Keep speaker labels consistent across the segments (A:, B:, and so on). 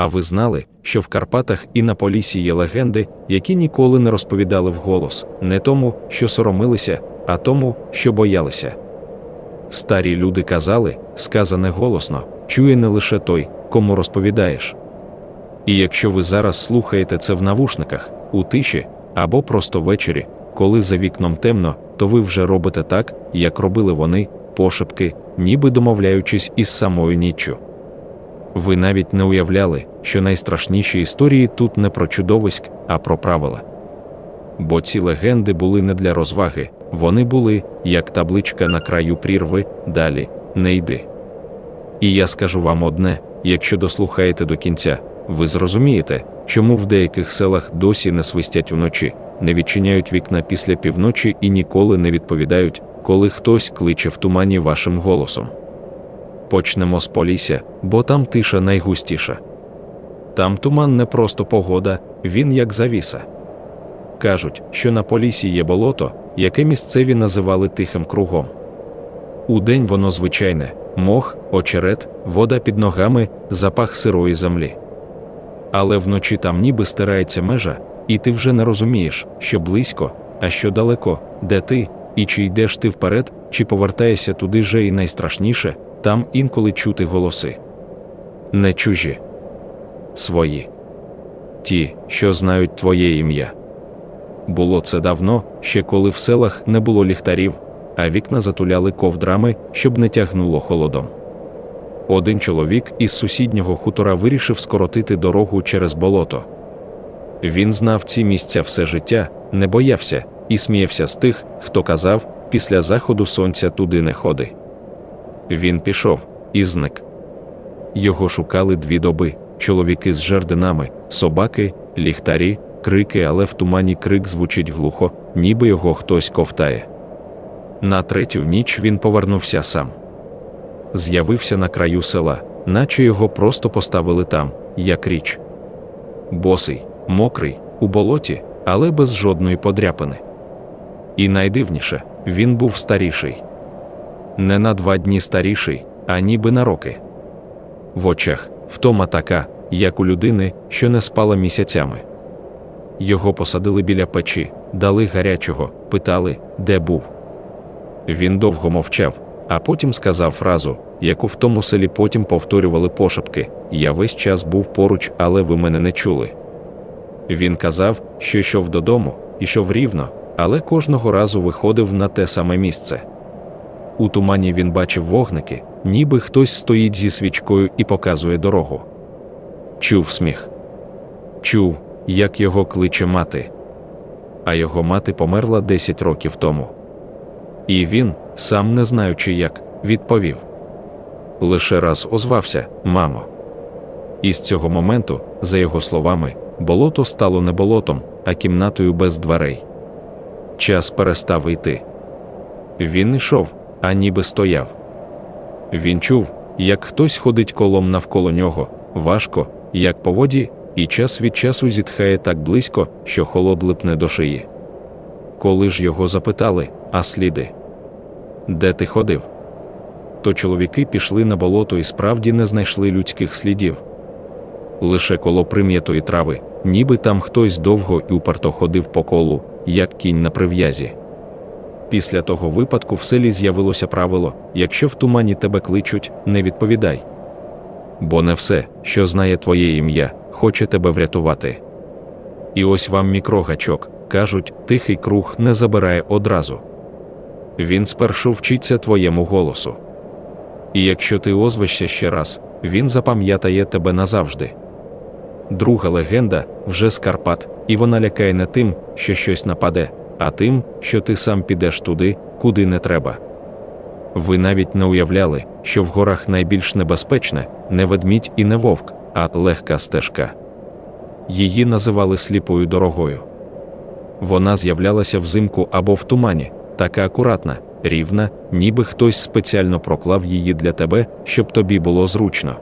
A: А ви знали, що в Карпатах і на Полісі є легенди, які ніколи не розповідали вголос, не тому, що соромилися, а тому, що боялися. Старі люди казали, сказане голосно, чує не лише той, кому розповідаєш. І якщо ви зараз слухаєте це в навушниках, у тиші або просто ввечері, коли за вікном темно, то ви вже робите так, як робили вони, пошепки, ніби домовляючись із самою ніччю. Ви навіть не уявляли, що найстрашніші історії тут не про чудовиськ, а про правила. Бо ці легенди були не для розваги, вони були, як табличка на краю прірви, далі не йди. І я скажу вам одне: якщо дослухаєте до кінця, ви зрозумієте, чому в деяких селах досі не свистять уночі, не відчиняють вікна після півночі і ніколи не відповідають, коли хтось кличе в тумані вашим голосом. Почнемо з Полісся, бо там тиша найгустіша. Там туман не просто погода, він як завіса. Кажуть, що на Полісі є болото, яке місцеві називали тихим кругом. Удень воно звичайне, мох, очерет, вода під ногами, запах сирої землі. Але вночі там ніби стирається межа, і ти вже не розумієш, що близько, а що далеко, де ти, і чи йдеш ти вперед, чи повертаєшся туди же і найстрашніше, там інколи чути голоси. Не чужі, свої. Ті, що знають твоє ім'я. Було це давно, ще коли в селах не було ліхтарів, а вікна затуляли ковдрами, щоб не тягнуло холодом. Один чоловік із сусіднього хутора вирішив скоротити дорогу через болото. Він знав ці місця все життя, не боявся і сміявся з тих, хто казав, після заходу сонця туди не ходи. Він пішов і зник. Його шукали дві доби чоловіки з жердинами, собаки, ліхтарі, крики, але в тумані крик звучить глухо, ніби його хтось ковтає. На третю ніч він повернувся сам. З'явився на краю села, наче його просто поставили там, як річ. Босий, мокрий, у болоті, але без жодної подряпини. І найдивніше, він був старіший. Не на два дні старіший, а ніби на роки. В очах втома така, як у людини, що не спала місяцями. Його посадили біля печі, дали гарячого, питали, де був. Він довго мовчав, а потім сказав фразу, яку в тому селі потім повторювали пошепки: Я весь час був поруч, але ви мене не чули. Він казав, що йшов додому, ішов рівно, але кожного разу виходив на те саме місце. У тумані він бачив вогники, ніби хтось стоїть зі свічкою і показує дорогу. Чув сміх. Чув, як його кличе мати. А його мати померла 10 років тому. І він, сам не знаючи як, відповів. Лише раз озвався, мамо. І з цього моменту, за його словами, болото стало не болотом, а кімнатою без дверей. Час перестав йти. Він йшов, а ніби стояв. Він чув, як хтось ходить колом навколо нього, важко, як по воді, і час від часу зітхає так близько, що холод липне до шиї. Коли ж його запитали, а сліди? Де ти ходив? То чоловіки пішли на болото і справді не знайшли людських слідів. Лише коло прим'ятої трави, ніби там хтось довго і уперто ходив по колу, як кінь на прив'язі. Після того випадку в селі з'явилося правило: якщо в тумані тебе кличуть, не відповідай. Бо не все, що знає твоє ім'я, хоче тебе врятувати. І ось вам мікрогачок, кажуть, тихий круг не забирає одразу. Він спершу вчиться твоєму голосу. І якщо ти озвишся ще раз, він запам'ятає тебе назавжди. Друга легенда вже з Карпат, і вона лякає не тим, що щось нападе, а тим, що ти сам підеш туди, куди не треба. Ви навіть не уявляли, що в горах найбільш небезпечне не ведмідь і не вовк, а легка стежка. Її називали сліпою дорогою. Вона з'являлася взимку або в тумані, така акуратна, рівна, ніби хтось спеціально проклав її для тебе, щоб тобі було зручно.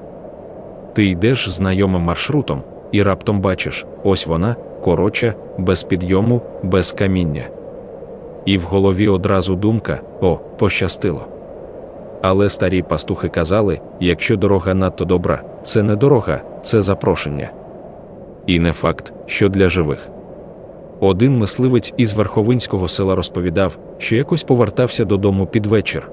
A: Ти йдеш знайомим маршрутом, і раптом бачиш, ось вона, коротша, без підйому, без каміння. І в голові одразу думка: о, пощастило. Але старі пастухи казали: якщо дорога надто добра, це не дорога, це запрошення. І не факт, що для живих. Один мисливець із Верховинського села розповідав, що якось повертався додому під вечір.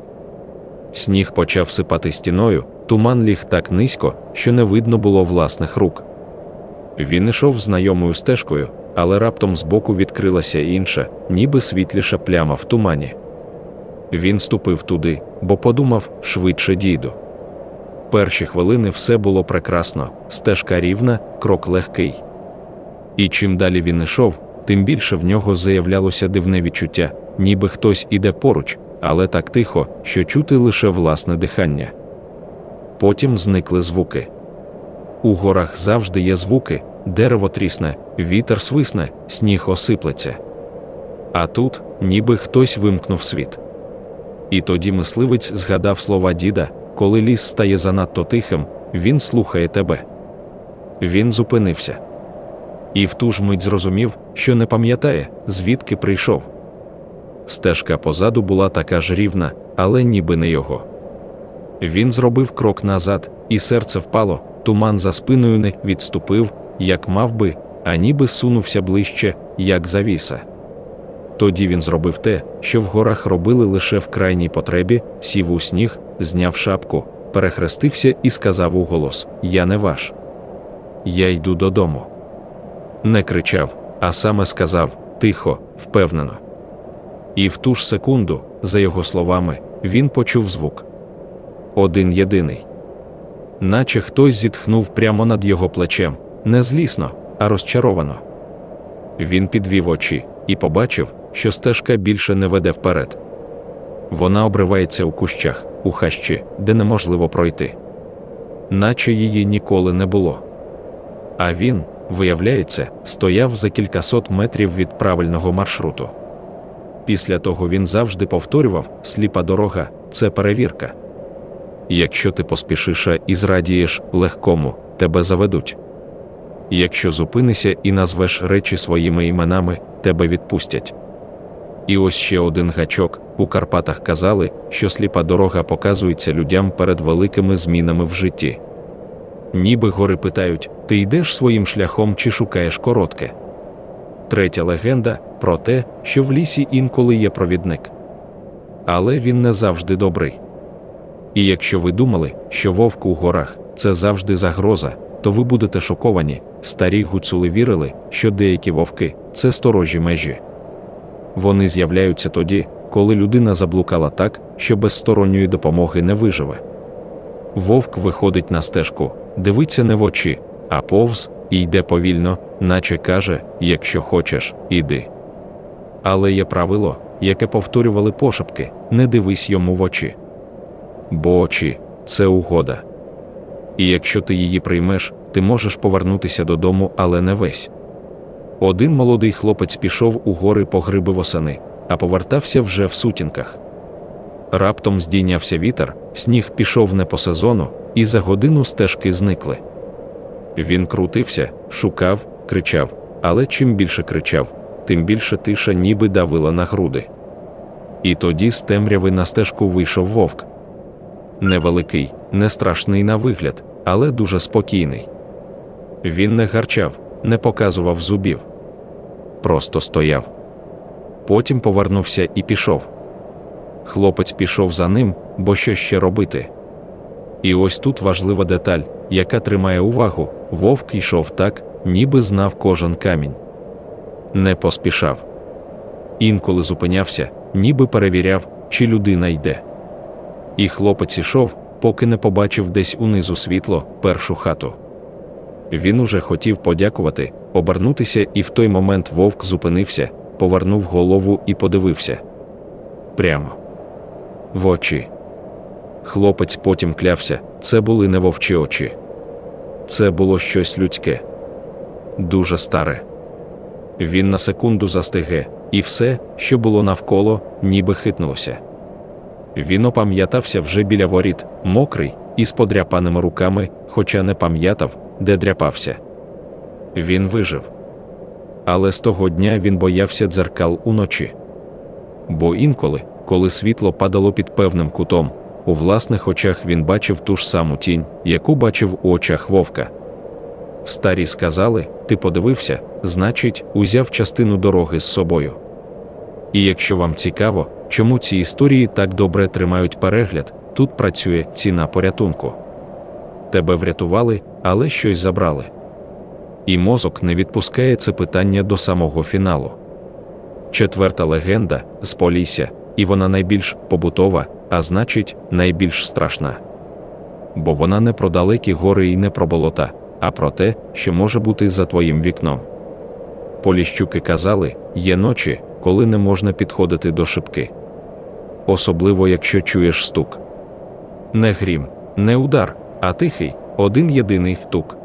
A: Сніг почав сипати стіною, туман ліг так низько, що не видно було власних рук. Він ішов знайомою стежкою, але раптом збоку відкрилася інша, ніби світліша пляма в тумані. Він ступив туди, бо подумав, швидше дійду. Перші хвилини все було прекрасно, стежка рівна, крок легкий. І чим далі він ішов, тим більше в нього заявлялося дивне відчуття, ніби хтось іде поруч, але так тихо, що чути лише власне дихання. Потім зникли звуки. У горах завжди є звуки, дерево трісне, вітер свисне, сніг осиплеться. А тут, ніби хтось вимкнув світ. І тоді мисливець згадав слова діда, коли ліс стає занадто тихим, він слухає тебе. Він зупинився. І в ту ж мить зрозумів, що не пам'ятає, звідки прийшов. Стежка позаду була така ж рівна, але ніби не його. Він зробив крок назад, і серце впало, туман за спиною не відступив, як мав би, а ніби сунувся ближче, як завіса. Тоді він зробив те, що в горах робили лише в крайній потребі, сів у сніг, зняв шапку, перехрестився і сказав у Я не ваш. Я йду додому. Не кричав, а саме сказав тихо, впевнено. І в ту ж секунду, за його словами, він почув звук. Один єдиний. Наче хтось зітхнув прямо над його плечем, не злісно, а розчаровано. Він підвів очі і побачив, що стежка більше не веде вперед. Вона обривається у кущах, у хащі, де неможливо пройти. Наче її ніколи не було. А він, виявляється, стояв за кількасот метрів від правильного маршруту. Після того він завжди повторював: сліпа дорога це перевірка. Якщо ти поспішиш і зрадієш легкому, тебе заведуть. Якщо зупинися і назвеш речі своїми іменами, тебе відпустять. І ось ще один гачок у Карпатах казали, що сліпа дорога показується людям перед великими змінами в житті. Ніби гори питають: ти йдеш своїм шляхом чи шукаєш коротке. Третя легенда про те, що в лісі інколи є провідник. Але він не завжди добрий. І якщо ви думали, що вовк у горах це завжди загроза, то ви будете шоковані. Старі гуцули вірили, що деякі вовки це сторожі межі. Вони з'являються тоді, коли людина заблукала так, що без сторонньої допомоги не виживе. Вовк виходить на стежку, дивиться не в очі, а повз і йде повільно, наче каже: якщо хочеш, іди. Але є правило, яке повторювали пошепки: не дивись йому в очі. Бо очі це угода. І якщо ти її приймеш, ти можеш повернутися додому, але не весь. Один молодий хлопець пішов у гори по гриби восени, а повертався вже в сутінках. Раптом здійнявся вітер, сніг пішов не по сезону, і за годину стежки зникли. Він крутився, шукав, кричав, але чим більше кричав, тим більше тиша ніби давила на груди. І тоді з темряви на стежку вийшов вовк. Невеликий, не страшний на вигляд, але дуже спокійний. Він не гарчав, не показував зубів. Просто стояв. Потім повернувся і пішов. Хлопець пішов за ним, бо що ще робити. І ось тут важлива деталь, яка тримає увагу: вовк йшов так, ніби знав кожен камінь. Не поспішав. Інколи зупинявся, ніби перевіряв, чи людина йде. І хлопець ішов, поки не побачив десь унизу світло, першу хату. Він уже хотів подякувати, обернутися, і в той момент вовк зупинився, повернув голову і подивився. Прямо в очі. Хлопець потім клявся, це були не вовчі очі. Це було щось людське, дуже старе. Він на секунду застиге, і все, що було навколо, ніби хитнулося. Він опам'ятався вже біля воріт, мокрий, із подряпаними руками, хоча не пам'ятав, де дряпався. Він вижив. Але з того дня він боявся дзеркал уночі. Бо інколи, коли світло падало під певним кутом, у власних очах він бачив ту ж саму тінь, яку бачив у очах вовка. Старі сказали: ти подивився, значить, узяв частину дороги з собою. І якщо вам цікаво, чому ці історії так добре тримають перегляд, тут працює ціна порятунку. Тебе врятували, але щось забрали. І мозок не відпускає це питання до самого фіналу. Четверта легенда з Полісся, і вона найбільш побутова, а значить, найбільш страшна. Бо вона не про далекі гори і не про болота, а про те, що може бути за твоїм вікном. Поліщуки казали, є ночі, коли не можна підходити до шибки. Особливо, якщо чуєш стук. Не грім, не удар, а тихий, один єдиний втук.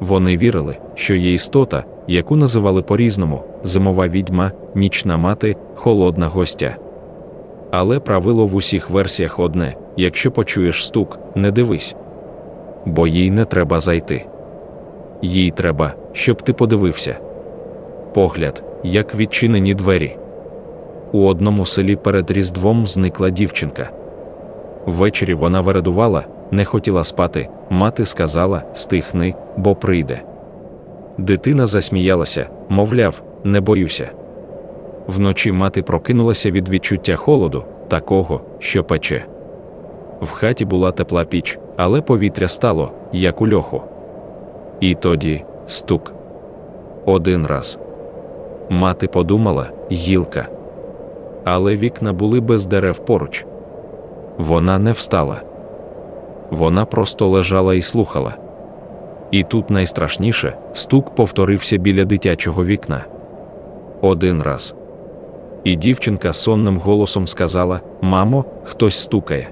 A: Вони вірили, що є істота, яку називали по-різному зимова відьма, нічна мати, холодна гостя. Але правило в усіх версіях одне: якщо почуєш стук, не дивись. Бо їй не треба зайти. Їй треба, щоб ти подивився. Погляд, як відчинені двері. У одному селі перед Різдвом зникла дівчинка. Ввечері вона вередувала, не хотіла спати, мати сказала стихни, бо прийде. Дитина засміялася, мовляв, не боюся. Вночі мати прокинулася від відчуття холоду, такого, що пече. В хаті була тепла піч, але повітря стало, як у льоху. І тоді стук. Один раз. Мати подумала гілка. Але вікна були без дерев поруч. Вона не встала. Вона просто лежала і слухала. І тут найстрашніше стук повторився біля дитячого вікна. Один раз. І дівчинка сонним голосом сказала: Мамо, хтось стукає.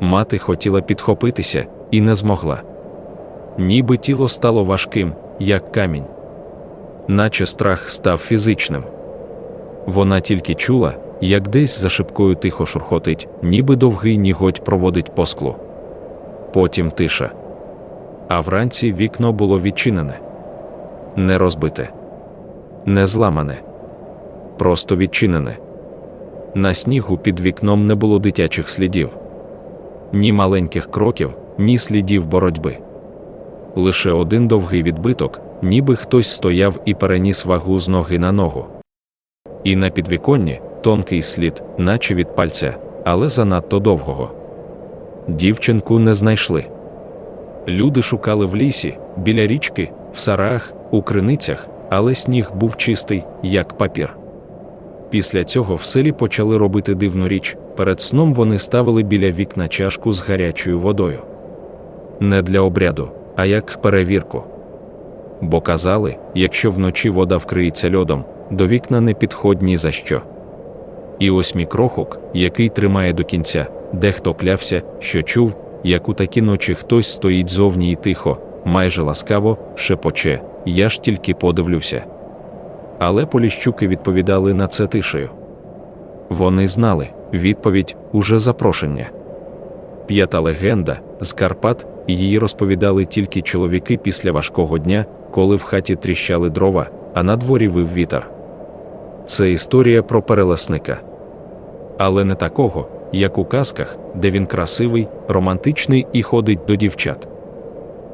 A: Мати хотіла підхопитися і не змогла. Ніби тіло стало важким, як камінь. Наче страх став фізичним. Вона тільки чула, як десь за шибкою тихо шурхотить, ніби довгий нігодь проводить по склу. Потім тиша. А вранці вікно було відчинене, не розбите, не зламане, просто відчинене. На снігу під вікном не було дитячих слідів, ні маленьких кроків, ні слідів боротьби. Лише один довгий відбиток, ніби хтось стояв і переніс вагу з ноги на ногу. І на підвіконні тонкий слід, наче від пальця, але занадто довгого. Дівчинку не знайшли. Люди шукали в лісі, біля річки, в сараях, у криницях, але сніг був чистий, як папір. Після цього в селі почали робити дивну річ. Перед сном вони ставили біля вікна чашку з гарячою водою. Не для обряду, а як перевірку. Бо казали, якщо вночі вода вкриється льодом, до вікна не підходь ні за що. І ось мікрохок, який тримає до кінця, дехто клявся, що чув, як у такі ночі хтось стоїть зовні і тихо, майже ласкаво, шепоче, я ж тільки подивлюся. Але поліщуки відповідали на це тишею. Вони знали відповідь уже запрошення. П'ята легенда з Карпат, її розповідали тільки чоловіки після важкого дня, коли в хаті тріщали дрова, а на дворі вив вітер. Це історія про перелесника. Але не такого, як у казках, де він красивий, романтичний і ходить до дівчат.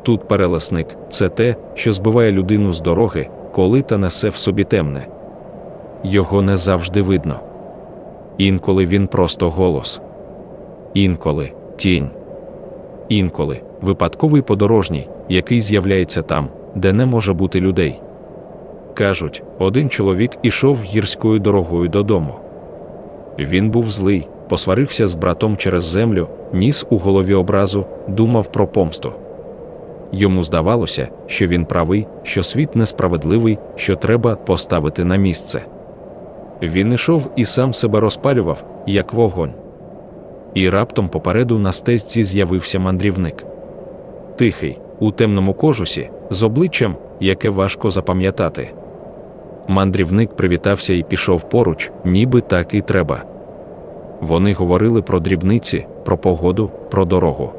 A: Тут перелесник це те, що збиває людину з дороги, коли та несе в собі темне. Його не завжди видно. Інколи він просто голос, інколи тінь, інколи випадковий подорожній, який з'являється там, де не може бути людей. Кажуть, один чоловік ішов гірською дорогою додому. Він був злий, посварився з братом через землю, ніс у голові образу, думав про помсту. Йому здавалося, що він правий, що світ несправедливий, що треба поставити на місце. Він ішов і сам себе розпалював, як вогонь. І раптом попереду на стезці з'явився мандрівник. Тихий, у темному кожусі, з обличчям, яке важко запам'ятати. Мандрівник привітався і пішов поруч, ніби так і треба. Вони говорили про дрібниці, про погоду, про дорогу.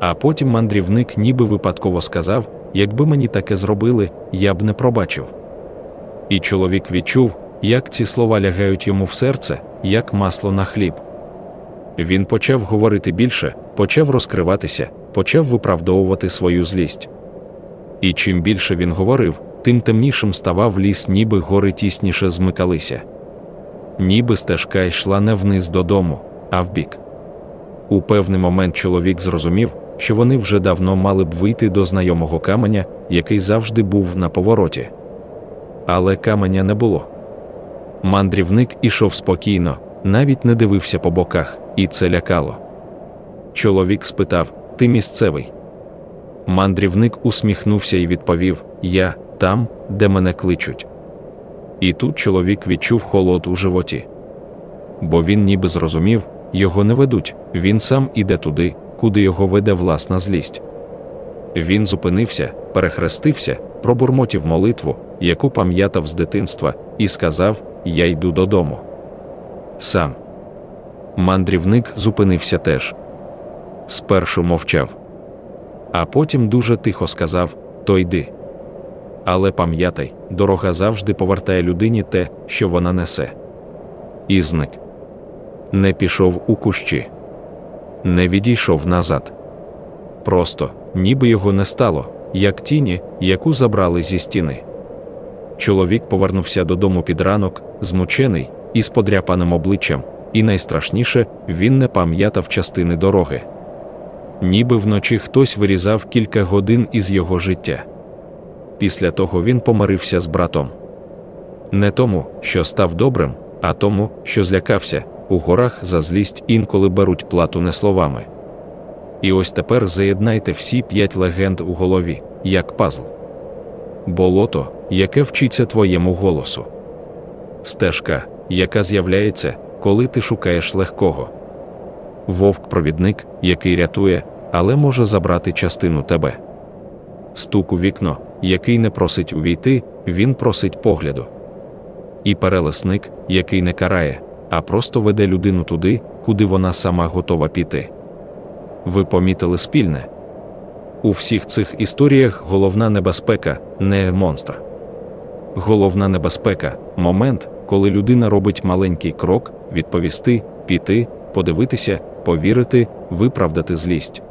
A: А потім мандрівник ніби випадково сказав: якби мені таке зробили, я б не пробачив. І чоловік відчув, як ці слова лягають йому в серце, як масло на хліб. Він почав говорити більше, почав розкриватися, почав виправдовувати свою злість. І чим більше він говорив, тим темнішим ставав ліс, ніби гори тісніше змикалися. Ніби стежка йшла не вниз додому, а вбік. У певний момент чоловік зрозумів, що вони вже давно мали б вийти до знайомого каменя, який завжди був на повороті. Але каменя не було. Мандрівник ішов спокійно, навіть не дивився по боках, і це лякало. Чоловік спитав: Ти місцевий? Мандрівник усміхнувся і відповів: Я там, де мене кличуть. І тут чоловік відчув холод у животі. Бо він ніби зрозумів, його не ведуть, він сам іде туди, куди його веде власна злість. Він зупинився, перехрестився, пробурмотів молитву, яку пам'ятав з дитинства, і сказав: Я йду додому. Сам. Мандрівник зупинився теж. Спершу мовчав. А потім дуже тихо сказав: То йди. Але пам'ятай, дорога завжди повертає людині те, що вона несе. І зник. Не пішов у кущі, не відійшов назад. Просто, ніби його не стало, як тіні, яку забрали зі стіни. Чоловік повернувся додому під ранок, змучений, із подряпаним обличчям, і найстрашніше, він не пам'ятав частини дороги. Ніби вночі хтось вирізав кілька годин із його життя. Після того він помирився з братом. Не тому, що став добрим, а тому, що злякався, у горах за злість інколи беруть плату не словами. І ось тепер заєднайте всі п'ять легенд у голові, як пазл. Болото, яке вчиться твоєму голосу. Стежка, яка з'являється, коли ти шукаєш легкого. Вовк-провідник, який рятує, але може забрати частину тебе. Стук у вікно, який не просить увійти, він просить погляду. І перелесник, який не карає, а просто веде людину туди, куди вона сама готова піти. Ви помітили спільне. У всіх цих історіях головна небезпека не монстр. Головна небезпека момент, коли людина робить маленький крок, відповісти, піти, подивитися, повірити, виправдати злість.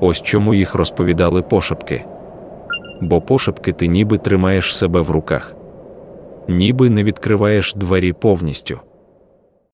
A: Ось чому їх розповідали пошепки. Бо пошепки ти ніби тримаєш себе в руках, ніби не відкриваєш двері повністю.